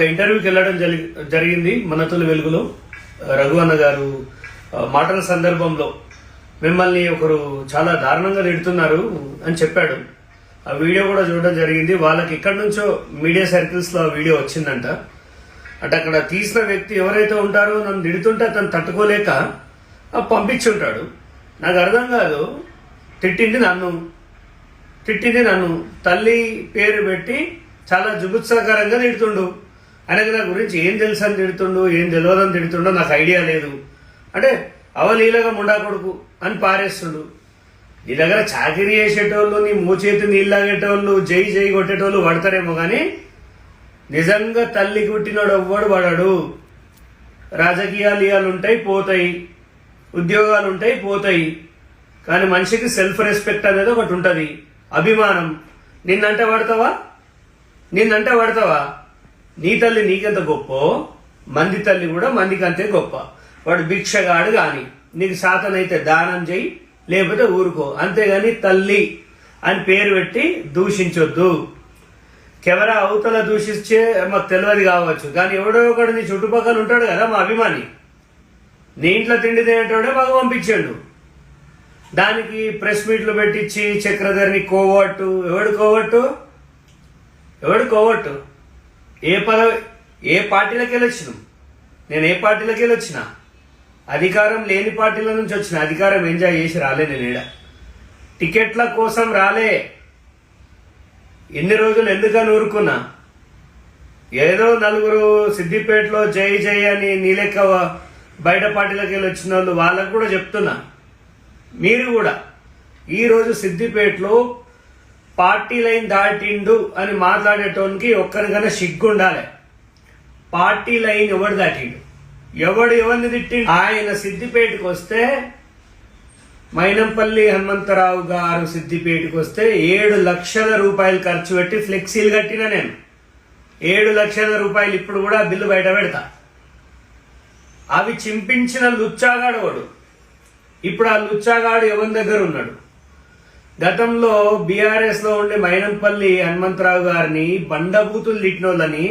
ఒక ఇంటర్వ్యూకి వెళ్ళడం జరిగి జరిగింది మనతుల వెలుగులో. రఘు అన్న గారు మాటల సందర్భంలో మిమ్మల్ని ఒకరు చాలా దారుణంగా తిడుతున్నారు అని చెప్పాడు. ఆ వీడియో కూడా చూడడం జరిగింది. వాళ్ళకి ఎక్కడి నుంచో మీడియా సర్కిల్స్లో ఆ వీడియో వచ్చిందంట. అంటే అక్కడ తీసిన వ్యక్తి ఎవరైతే ఉంటారో నన్ను తిడుతుంటే అతను తట్టుకోలేక పంపించి పంపించుంటాడు నాకు అర్థం కాదు. తిట్టింది నన్ను. తిట్టింది నన్ను. తల్లి పేరు పెట్టి చాలా జుగుత్సాకరంగా తిడుతుండు. ఆయనకు నా గురించి ఏం తెలుసు అని తిడుతుండు ఏం తెలియదని తిడుతుండో నాకు ఐడియా లేదు. అంటే అవలీలగా ముండా కొడుకు అని పారేస్తుండు. నీ దగ్గర చాకరీ చేసేటోళ్ళు నీ మూచేతి నీళ్ళు తాగేటోళ్ళు జై జై కొట్టేటోళ్ళు పడతారేమో కానీ నిజంగా తల్లి కుట్టినోడు ఎవ్వడు పడడు. రాజకీయాలు ఇవాళ ఉంటాయి పోతాయి. ఉద్యోగాలు ఉంటాయి పోతాయి. కానీ మనిషికి సెల్ఫ్ రెస్పెక్ట్ అనేది ఒకటి ఉంటుంది. అభిమానం. నిన్నంటే పడతావా? నిన్నంటే పడతావా? నీ తల్లి నీకెంత గొప్ప మంది తల్లి కూడా మందికి అంతే గొప్ప. వాడు భిక్షగాడు కానీ నీకు సాతనైతే దానం చేయి లేకపోతే ఊరుకో. అంతేగాని తల్లి అని పేరు పెట్టి దూషించొద్దు. కెమెరా అవతల దూషించే మాకు తెలియదు కావచ్చు. కానీ ఎవడో ఒకడు నీ చుట్టుపక్కల ఉంటాడు కదా మా అభిమాని. నీ ఇంట్లో తిండి తినేటోడే మాకు పంపించాడు. దానికి ప్రెస్ మీట్లు పెట్టించి చక్రధర్ని కోవట్టు. ఎవడు కోవట్టు? ఎవడు కోవట్టు? ఏ పదవి ఏ పార్టీలోకి వెళ్ళి నేను ఏ పార్టీలోకి వెళ్ళి అధికారం లేని పార్టీల నుంచి వచ్చిన అధికారం ఎంజాయ్ చేసి రాలే నేను ఈడ. టికెట్ల కోసం రాలే. ఎన్ని రోజులు ఎందుకని ఊరుకున్నా? ఏదో నలుగురు సిద్దిపేటలో జై జై అని నీలెక్క బయట పార్టీలకు వెళ్ళి వచ్చిన వాళ్ళు వాళ్ళకు కూడా చెప్తున్నా. మీరు కూడా. ఈరోజు సిద్దిపేటలో పార్టీ లైన్ దాటిండు అని మాట్లాడేటోనికి ఒక్కరికైనా సిగ్గు ఉండాలి పార్టీ లైన్ ఎవడు దాటిండు? ఎవడు ఎవరిని తిట్టిండు? ఆయన సిద్దిపేటకు వస్తే మైనంపల్లి హనుమంతరావు గారు సిద్దిపేటకు వస్తే ఏడు లక్షల రూపాయలు ఖర్చు పెట్టి ఫ్లెక్సీలు కట్టిన నేను. ఏడు లక్షల రూపాయలు ఇప్పుడు కూడా బిల్లు బయట పెడతా. అవి చింపించిన లుచ్చాగాడు వాడు. ఇప్పుడు ఆ లుచ్చాగాడు ఎవరి దగ్గర ఉన్నాడు? గతంలో బీఆర్ఎస్లో ఉండే మైనంపల్లి హనుమంతరావు గారిని బండబూతులు తిట్టినోళ్ళని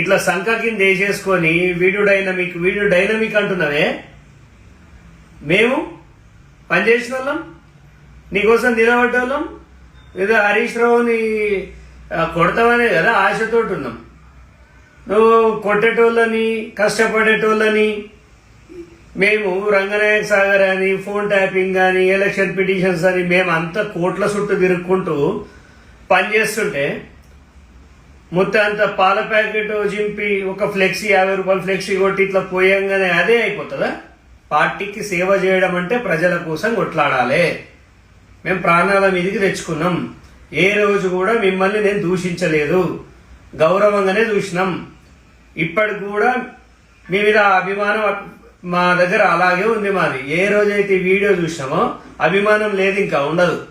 ఇట్లా సంఖ కింద వేసేసుకొని వీడియో డైనమిక్ వీడియో డైనమిక్ అంటున్నావే? మేము పనిచేసిన వాళ్ళం నీకోసం నిలబడ్డోళ్ళం? ఏదో హరీష్ రావుని కొడతామనే కదా ఆశతోటి ఉన్నాం. నువ్వు కొట్టేటోళ్ళని కష్టపడేటోళ్ళని మేము రంగనాయక సాగర్ అని ఫోన్ ట్యాపింగ్ కానీ ఎలక్షన్ పిటిషన్స్ అని మేము అంత కోట్ల చుట్టూ తిరుక్కుంటూ పనిచేస్తుంటే మొత్తం అంత పాల ప్యాకెట్ చింపి ఒక ఫ్లెక్సీ యాభై రూపాయలు ఫ్లెక్సీ కొట్టి ఇట్లా పోయంగానే అదే అయిపోతుందా? పార్టీకి సేవ చేయడం అంటే ప్రజల కోసం కొట్లాడాలి. మేము ప్రాణాల మీదకి తెచ్చుకున్నాం. ఏ రోజు కూడా మిమ్మల్ని నేను దూషించలేదు. గౌరవంగానే చూసినాం ఇప్పటికి కూడా మీ మీద అభిమానం మా దగ్గర అలాగే ఉంది మాది. ఏ రోజైతే వీడియో చూసినామో అభిమానం లేదు ఇంకా ఉండదు.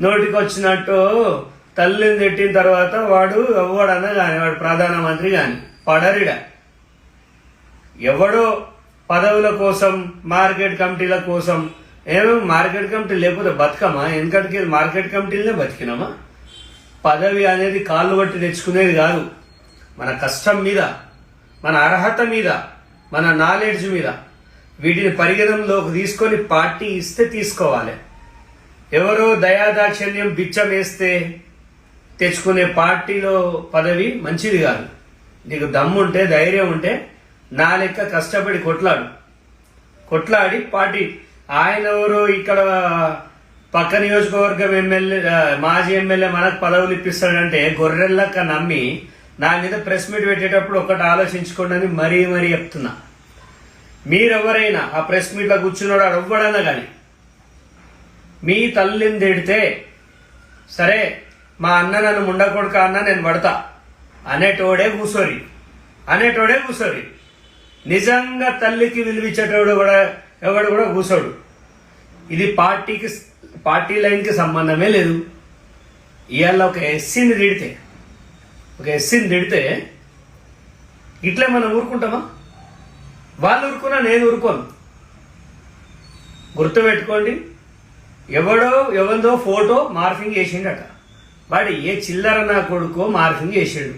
నోటికి వచ్చినట్టు తల్లిని తిట్టిన తర్వాత వాడు ఎవడన్నా కానీ వాడు ప్రధానమంత్రి కానీ పడరిడ. ఎవడో పదవుల కోసం మార్కెట్ కమిటీల కోసం ఏమో మార్కెట్ కమిటీ లేకపోతే బతకమా? ఎందుకంటే మార్కెట్ కమిటీలనే బతికినామా? పదవి అనేది కాళ్ళు బట్టి తెచ్చుకునేది కాదు. మన కష్టం మీద మన అర్హత మీద మన నాలెడ్జ్ మీద వీటిని పరిగణంలోకి తీసుకొని పార్టీ ఇస్తే తీసుకోవాలి. ఎవరో దయాదాక్షణ్యం బిచ్చం వేస్తే తెచ్చుకునే పార్టీలో పదవి మంచిది కాదు. నీకు దమ్ముంటే ధైర్యం ఉంటే నా లెక్క కష్టపడి కొట్లాడు. కొట్లాడి పార్టీ. ఆయన ఎవరు ఇక్కడ పక్క నియోజకవర్గం ఎమ్మెల్యే మాజీ ఎమ్మెల్యే మనకు పదవులు ఇప్పిస్తాడంటే గొర్రెల్లక్క నమ్మి నా మీద ప్రెస్ మీట్ పెట్టేటప్పుడు ఒకటి ఆలోచించుకోండి అని మరీ మరీ చెప్తున్నా. మీరెవరైనా ఆ ప్రెస్ మీట్లో కూర్చున్నాడు ఆడు ఎవ్వడన్నా కానీ మీ తల్లిని తిడితే సరే మా అన్న నన్ను ముండకొడుక అన్న నేను పడతా. అనేటోడే కూసోరి. అనేటోడే కూసోరి. నిజంగా తల్లికి విలువిచ్చేటోడు కూడా ఎవడు కూడా కూసోడు. ఇది పార్టీకి పార్టీ లైన్కి సంబంధమే లేదు. ఇవాళ ఒక ఎస్సీని తిడితే ఒక ఎస్సీని తిడితే ఇట్లా మనం ఊరుకుంటామా? వాళ్ళు ఊరుకున్నా నేను ఊరుకోను. గుర్తుపెట్టుకోండి ఎవడో ఎవరిదో ఫోటో మార్ఫింగ్ చేసిండట. వాడు ఏ చిల్లర నా కొడుకో మార్ఫింగ్ చేసిండు.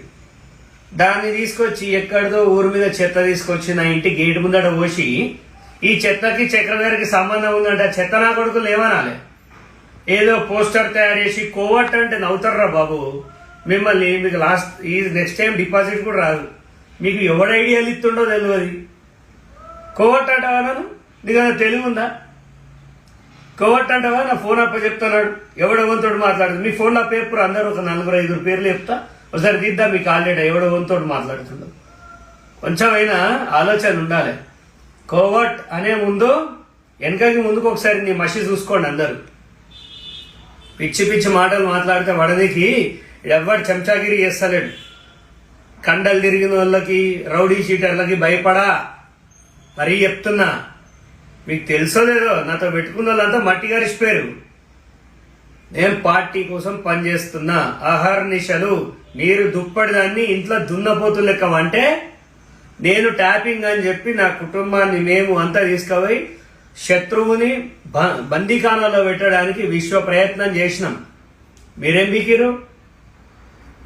దాన్ని తీసుకొచ్చి ఎక్కడిదో ఊరి మీద చెత్త తీసుకొచ్చి నా ఇంటి గేట్ ముందట పోసి ఈ చెత్తకి చక్రధరకి సంబంధం ఉందంటే. చెత్త నా కొడుకులు ఏమనాలి? ఏదో పోస్టర్ తయారు చేసి కోవట్ అంటే నవ్వుతారా బాబు. మిమ్మల్ని మీకు లాస్ట్ ఈ నెక్స్ట్ టైం డిపాజిట్ కూడా రాదు. మీకు ఎవడు ఐడియాలు ఇస్తుండో తెలియదు కోవట్ అంటావా నన్ను? నీకు అది తెలివి ఉందా? కోవట్ అంటావా? నా ఫోన్ అప్ప చెప్తున్నాడు. ఎవడో మాట్లాడుతుంది. మీ ఫోన్లో పేపర్ అందరూ ఒక నలుగురు ఐదుగురు పేర్లు చెప్తా. ఒకసారి తీద్దాం మీకు ఆల్రెడీ ఎవడో వంతోడు కొంచెమైనా ఆలోచన ఉండాలి. కోవట్ అనే ముందు వెనకకి ముందుకు ఒకసారి నీ మషి చూసుకోండి అందరూ. పిచ్చి పిచ్చి మాటలు మాట్లాడితే వడనికి ఎవ్వడు చెంచాగిరి చేస్తలేడు. కండలు తిరిగిన వాళ్ళకి రౌడీ షీటర్లకి భయపడా. మరీ చెప్తున్నా మీకు తెలుసో లేదో నాతో పెట్టుకున్న వాళ్ళంతా మట్టి గరిచిపోయారు. నేను పార్టీ కోసం పనిచేస్తున్నా అహర్నిశలు మీరు దుప్పటిదాన్ని ఇంట్లో దున్నపోతు లెక్క అంటే నేను ట్యాపింగ్ అని చెప్పి నా కుటుంబాన్ని మేము అంతా తీసుకుపోయి శత్రువుని బ- బందీఖానాలో పెట్టడానికి విశ్వ ప్రయత్నం చేసినాం. మీరేం బీకిరు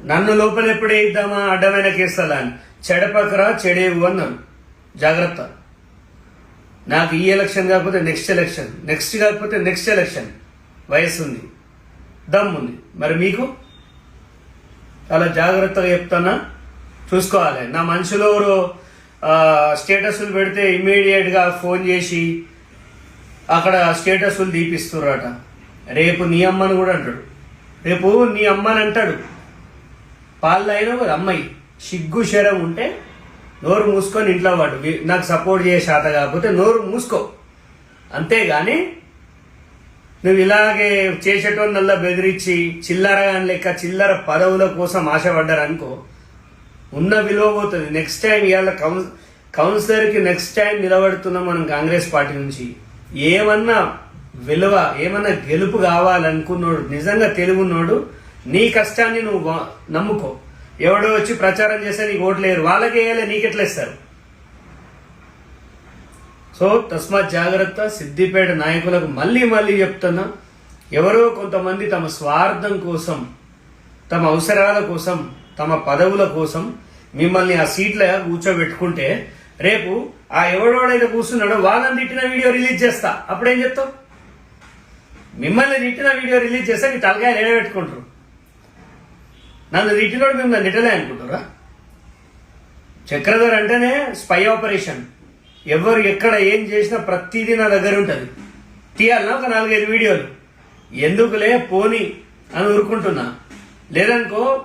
నన్ను లోపల ఎప్పుడే ఇద్దామా అడ్డమైన కేసులా అని చెడపకరా చెడేవు అన్నాను. జాగ్రత్త. నాకు ఈ ఎలక్షన్ కాకపోతే నెక్స్ట్ ఎలక్షన్ నెక్స్ట్ కాకపోతే నెక్స్ట్ ఎలక్షన్. వయసు ఉంది దమ్ ఉంది మరి మీకు? చాలా జాగ్రత్తగా చెప్తానా? చూసుకోవాలి. నా మనుషులు ఎవరు స్టేటస్లు పెడితే ఇమ్మీడియట్గా ఫోన్ చేసి అక్కడ స్టేటస్లు తీపిస్తుర్రట రేపు నీ అమ్మని కూడా అంటాడు. రేపు నీ అమ్మని అంటాడు. పాలు అయిన ఒక అమ్మాయి సిగ్గు శరం ఉంటే నోరు మూసుకొని ఇంట్లో వాడు. నాకు సపోర్ట్ చేసే శాత కాకపోతే నోరు మూసుకో. అంతేగాని నువ్వు ఇలాగే చేసేటోళ్ళల్లా బెదిరించి చిల్లర గాని లెక్క చిల్లర పదవుల కోసం ఆశపడ్డారనుకో ఉన్న విలువ పోతుంది. నెక్స్ట్ టైం ఇవాళ కౌన్ కౌన్సిలర్కి నెక్స్ట్ టైం నిలబడుతున్నాం మనం కాంగ్రెస్ పార్టీ నుంచి ఏమన్నా విలువ ఏమన్నా గెలుపు కావాలనుకున్నోడు నిజంగా తెలుగున్నోడు నీ కష్టాన్ని నువ్వు నమ్ముకో. ఎవడో వచ్చి ప్రచారం చేస్తే నీకు ఓట్లేరు వాళ్ళకి వేయాలి నీకెట్లా ఇస్తారు? సో తస్మాత్ జాగ్రత్త సిద్దిపేట నాయకులకు మళ్ళీ మళ్ళీ చెప్తున్నా ఎవరో కొంతమంది తమ స్వార్థం కోసం తమ అవసరాల కోసం తమ పదవుల కోసం మిమ్మల్ని ఆ సీట్ల కూర్చోబెట్టుకుంటే రేపు ఆ ఎవడోడైతే కూర్చున్నాడో వాళ్ళని తిట్టిన వీడియో రిలీజ్ చేస్తా. అప్పుడేం చెప్తావు? మిమ్మల్ని తిట్టిన వీడియో రిలీజ్ చేస్తే నీ తలకాయలు ఎడబెట్టుకుంటారు నన్ను తిట్టినోడు మిమ్మల్ని తిట్టలే అనుకుంటారా? చక్రధర్ అంటేనే స్పై ఆపరేషన్ ఎవరు ఎక్కడ ఏం చేసినా ప్రతిదీ నా దగ్గర ఉంటుంది. తీయాలన్నా ఒక నాలుగైదు వీడియోలు? ఎందుకులే పోని అని ఊరుకుంటున్నా. లేదనుకో